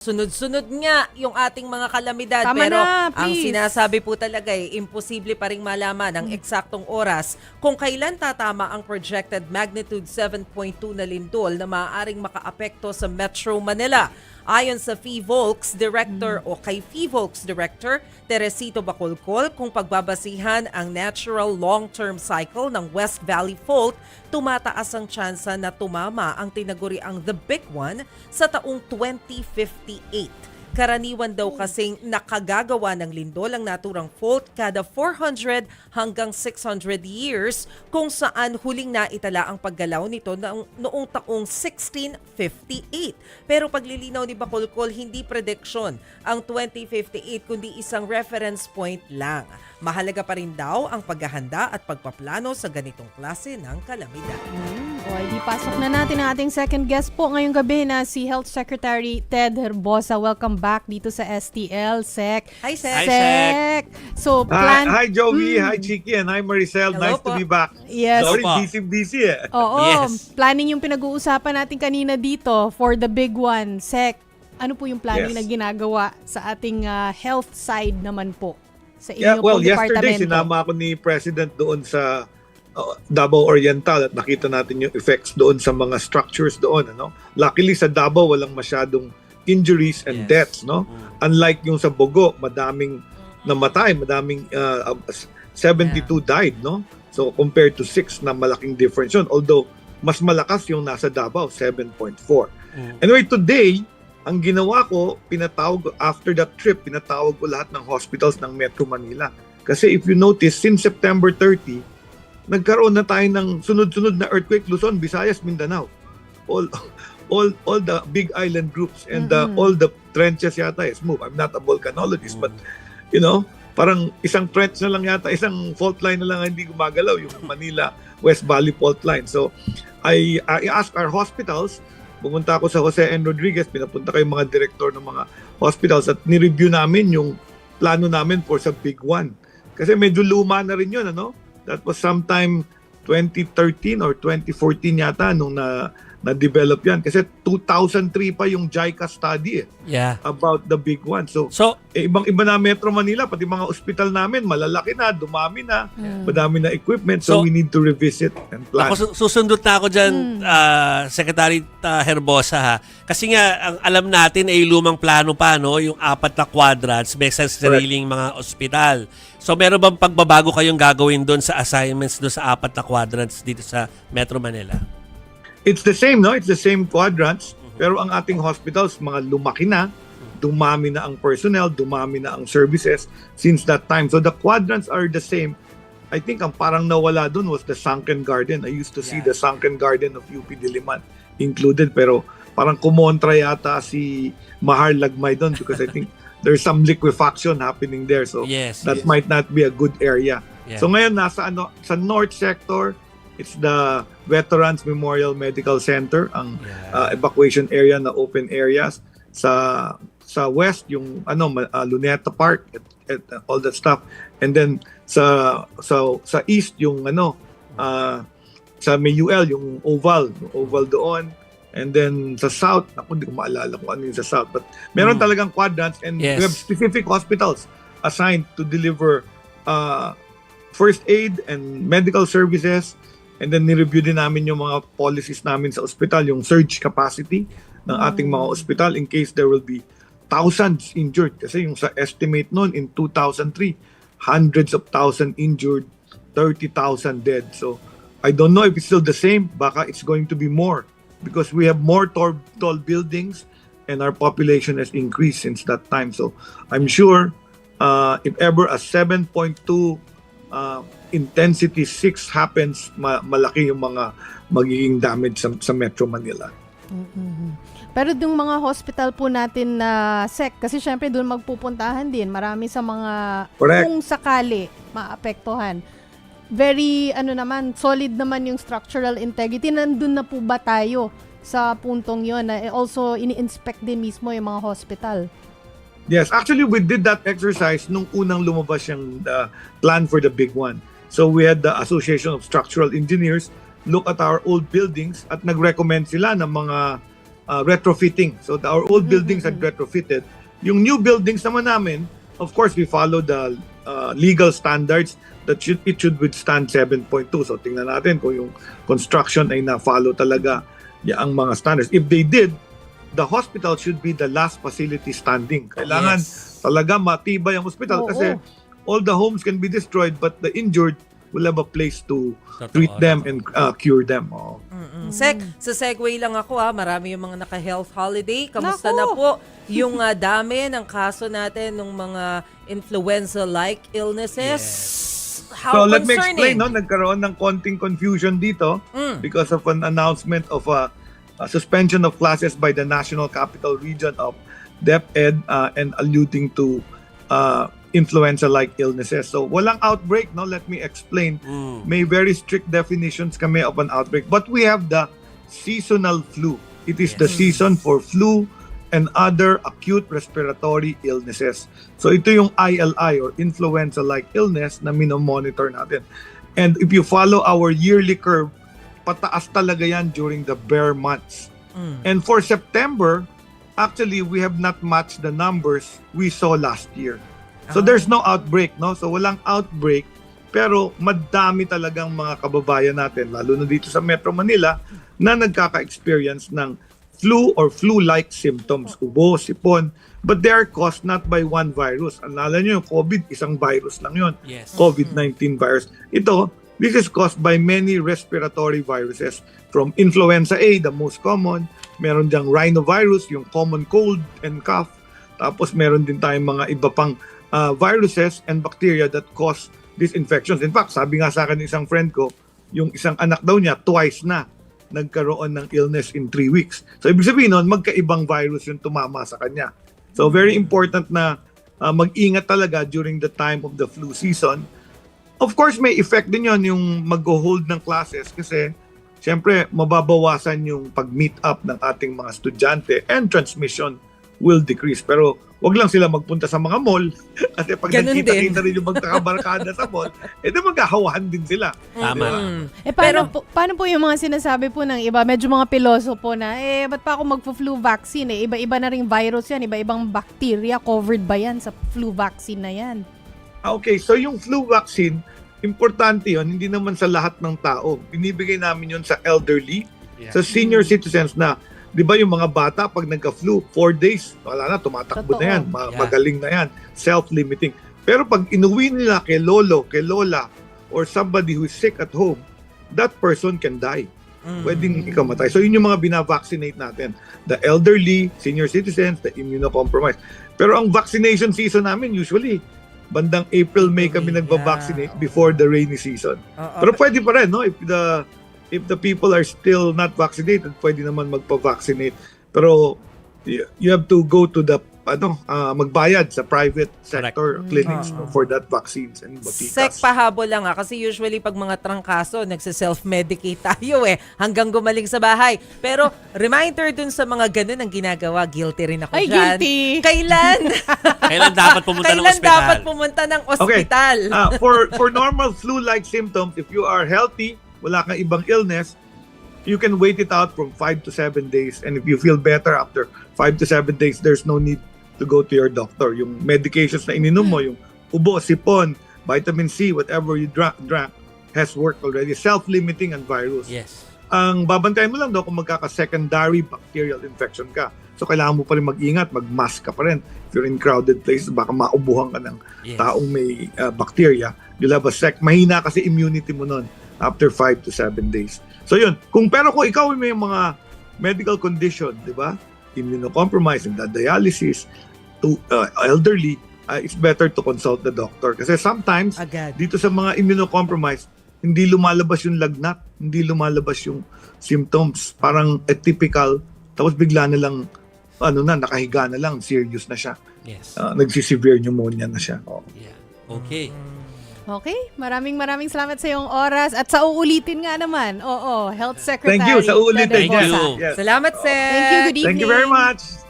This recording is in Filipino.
Sunod-sunod nga yung ating mga kalamidad Tama pero na, ang please. sinasabi po talaga eh, imposible pa ring malaman ang eksaktong oras kung kailan tatama ang projected magnitude 7.2 na lindol na maaaring makaapekto sa Metro Manila. Ayon sa FIVOLX Director o kay FIVOLX Director Teresito Bacolcol, kung pagbabasihan ang natural long-term cycle ng West Valley Fault, tumataas ang tsansa na tumama ang tinaguriang The Big One sa taong 2058. Karaniwan daw kasing nakagagawa ng lindol ang naturang fault kada 400 hanggang 600 years kung saan huling naitala ang paggalaw nito noong, noong taong 1658. Pero paglilinaw ni Bacolcol, hindi prediction ang 2058 kundi isang reference point lang. Mahalaga pa rin daw ang paghahanda at pagpaplano sa ganitong klase ng kalamidad. Hmm, o, di pasok na natin ang ating second guest po ngayong gabi na si Health Secretary Ted Herbosa. Welcome back dito sa STL, Sec. Hi, Sec. Hi, Sec. So, Hi, plan... hi Joey, Mm. hi Chiki, and hi Maricel. Hello nice po. to be back. Yes. Sorry, Hello po. busy busy eh. Oo, Yes. planning yung pinag-uusapan natin kanina dito for the big one. Sec, ano po yung planning Yes. na ginagawa sa ating ah, health side naman po? Sa inyo Yeah, well, yesterday departamento? sinama ako ni President doon sa uh, Davao Oriental at nakita natin yung effects doon sa mga structures doon. Ano? Luckily sa Davao walang masyadong injuries and Yes. deaths. No? Mm. Unlike yung sa Bogo, madaming namatay, madaming uh, uh, 72 died. No? So compared to 6 na malaking difference yun. Although mas malakas yung nasa Davao, 7.4. Mm. Anyway, today, ang ginawa ko, pinatawag after that trip, pinatawag ko lahat ng hospitals ng Metro Manila. Kasi if you notice, since September 30, nagkaroon na tayo ng sunod-sunod na earthquake Luzon, Visayas, Mindanao. All all all the big island groups and the, Mhm. all the trenches yata is moved. I'm not a volcanologist, but you know, parang isang trench na lang yata, isang fault line na lang ang hindi gumagalaw, yung Manila West Valley fault line. So, I, I asked our hospitals, pumunta ako sa Jose N. Rodriguez, pinapunta ko yung mga director ng mga hospitals at ni-review namin yung plano namin for sa big one. Kasi medyo luma na rin yun, ano? That was sometime 2013 or 2014 yata nung na na-develop yan. Kasi 2003 pa yung JICA study eh, Yeah. about the big one. So, So, eh, ibang-iba na Metro Manila, pati mga ospital namin, malalaki na, dumami na, Mm. madami na equipment. So, So- we need to revisit and plan. ako su- susundot na ako dyan, Mm. ah, Secretary ah, Herbosa ha. Kasi nga, ang alam natin ay lumang plano pa, no? Yung apat na quadrants, may sa sariling mga ospital. So, meron bang pagbabago kayong gagawin doon sa assignments doon sa apat na quadrants dito sa Metro Manila? It's the same, no? It's the same quadrants. Pero ang ating hospitals, mga lumaki na, dumami na ang personnel, dumami na ang services since that time. So the quadrants are the same. I think ang parang nawala dun was the sunken garden. I used to see Yeah. the sunken garden of UP Diliman included. Pero parang kumontra yata si Mahar Lagmay dun because I think there's some liquefaction happening there. So Yes. that yes. might not be a good area. Yeah. So ngayon nasa ano sa north sector, it's the Veterans Memorial Medical Center, ang Yeah. uh, evacuation area na open areas sa sa west yung ano uh, Luneta Park at, at uh, all that stuff. And then sa sa sa east yung ano uh, sa may UL yung oval, yung oval doon. And then sa south, ako hindi ko maalala kung ano yung sa south. But meron Mm. talagang quadrants and Yes. we have specific hospitals assigned to deliver uh, first aid and medical services. And then ni-review din namin yung mga policies namin sa ospital, yung surge capacity ng ating mga ospital in case there will be thousands injured. Kasi yung sa estimate noon in 2003, hundreds of thousand injured, 30,000 dead. So I don't know if it's still the same. Baka it's going to be more because we have more tall, tall buildings and our population has increased since that time. So I'm sure uh, if ever a 7.2 uh, intensity 6 happens, ma- malaki yung mga magiging damage sa, sa Metro Manila. Mhm. Pero yung mga hospital po natin na sec, kasi syempre doon magpupuntahan din, marami sa mga Correct. kung sakali maapektuhan. Very, ano naman, solid naman yung structural integrity. Nandun na po ba tayo sa puntong yon na eh, also ini-inspect din mismo yung mga hospital? Yes, actually we did that exercise nung unang lumabas yung uh, plan for the big one. So we had the Association of Structural Engineers look at our old buildings at nag-recommend sila ng mga uh, retrofitting. So the, our old buildings are retrofitted. Yung new buildings naman namin, of course, we follow the uh, legal standards that should it should withstand 7.2. So tingnan natin kung yung construction ay na-follow talaga ang mga standards. If they did, the hospital should be the last facility standing. Kailangan Yes. talaga matibay ang hospital Oo. kasi all the homes can be destroyed but the injured will have a place to Totoo, treat them totoo. and uh, cure them. Oh. Mm. Sek, sa segue lang ako ha, marami yung mga naka-health holiday. Kamusta Naku! na po yung ah, dami ng kaso natin ng mga influenza-like illnesses? How so let me explain, no? nagkaroon ng konting confusion dito Mm. because of an announcement of a, a suspension of classes by the National Capital Region of DepEd uh, and alluding to uh, influenza-like illnesses. So walang outbreak, no? Let me explain. Mm. May very strict definitions kami of an outbreak. But we have the seasonal flu. It is the Yes. season for flu and other acute respiratory illnesses. So ito yung ILI or influenza-like illness na minomonitor natin. And if you follow our yearly curve, pataas talaga yan during the bare months. Mm. And for September, actually we have not matched the numbers we saw last year. So Ah. there's no outbreak, no? So walang outbreak, pero madami talagang mga kababayan natin, lalo na dito sa Metro Manila, na nagkaka-experience ng flu or flu-like symptoms, ubo, sipon, but they are caused not by one virus. Alala nyo, yung COVID, isang virus lang yon. Yes. COVID-19 virus. Ito, this is caused by many respiratory viruses from influenza A, the most common. Meron diyang rhinovirus, yung common cold and cough. Tapos meron din tayong mga iba pang uh, viruses and bacteria that cause these infections. In fact, sabi nga sa akin ng isang friend ko, yung isang anak daw niya, twice na nagkaroon ng illness in three weeks. So, ibig sabihin nun, magkaibang virus yung tumama sa kanya. So, very important na uh, mag-ingat talaga during the time of the flu season. Of course, may effect din yon yung mag-hold ng classes kasi syempre mababawasan yung pag-meet up ng ating mga estudyante and transmission will decrease. Pero wag lang sila magpunta sa mga mall kasi pag Ganun nagkita-kita rin yung magkakabarkada sa mall, edi magkahawahan din sila. Tama. Mm. Eh, paano, Pero- po, paano po yung mga sinasabi po ng iba? Medyo mga piloso po na, eh, ba't pa ako magpo-flu vaccine? Eh, iba-iba na ring virus yan, iba-ibang bacteria. Covered ba yan sa flu vaccine na yan? Ah, Okay, so yung flu vaccine, importante yon hindi naman sa lahat ng tao. Binibigay namin yon sa elderly, Yeah. sa senior citizens na, di ba yung mga bata pag nagka-flu, four days, wala na, tumatakbo Totoo. na yan, ma- Yeah. magaling na yan, self-limiting. Pero pag inuwi nila kay lolo, kay lola, or somebody who is sick at home, that person can die. Mm. Pwedeng ikamatay. So yun yung mga binavaccinate natin. The elderly, senior citizens, the immunocompromised. Pero ang vaccination season namin usually, bandang April, May kami Yeah. nagva-vaccinate before the rainy season. Oo. Pero pwede pa rin, no? If the if the people are still not vaccinated, pwede naman magpa-vaccinate. Pero you, have to go to the ano, ah, magbayad sa private sector clinics no, for that vaccines and Sek, botikas. pahabol lang ha. Kasi usually pag mga trangkaso, nagse-self-medicate tayo eh. Hanggang gumaling sa bahay. Pero reminder dun sa mga ganun ang ginagawa. Guilty rin ako Ay, dyan. guilty. Kailan? Kailan dapat pumunta ng Kailan ospital? dapat pumunta ng Okay. ospital? Ah, for for normal flu-like symptoms, if you are healthy, wala kang ibang illness, you can wait it out from 5 to 7 days. And if you feel better after 5 to 7 days, there's no need to go to your doctor. Yung medications na ininom mo, yung ubo, sipon, vitamin C, whatever you drank, drank has worked already. Self-limiting and virus. Yes. Ang babantayan mo lang daw kung magkaka-secondary bacterial infection ka. So kailangan mo pa rin mag-ingat, mag-mask ka pa rin. If you're in crowded places, baka maubuhan ka ng Yes. taong may uh, bacteria, you'll have a sec. Mahina kasi immunity mo nun after 5 to 7 days. So yun, kung pero kung ikaw may mga medical condition, di ba? Immunocompromised, dialysis, to uh, elderly, uh, it's better to consult the doctor. Kasi sometimes, Agad. dito sa mga immunocompromised, hindi lumalabas yung lagnat, hindi lumalabas yung symptoms. Parang atypical, tapos bigla na lang, ano na, nakahiga na lang, serious na siya. Yes. Uh, nagsisevere pneumonia na siya. Oh. Yeah. Okay. Okay, maraming maraming salamat sa iyong oras at sa uulitin nga naman. Oo, Health Secretary. Thank you, sa uulitin. Ted Thank you. Bosa. Yes. Salamat, Sek. Thank you, good evening. Thank you very much.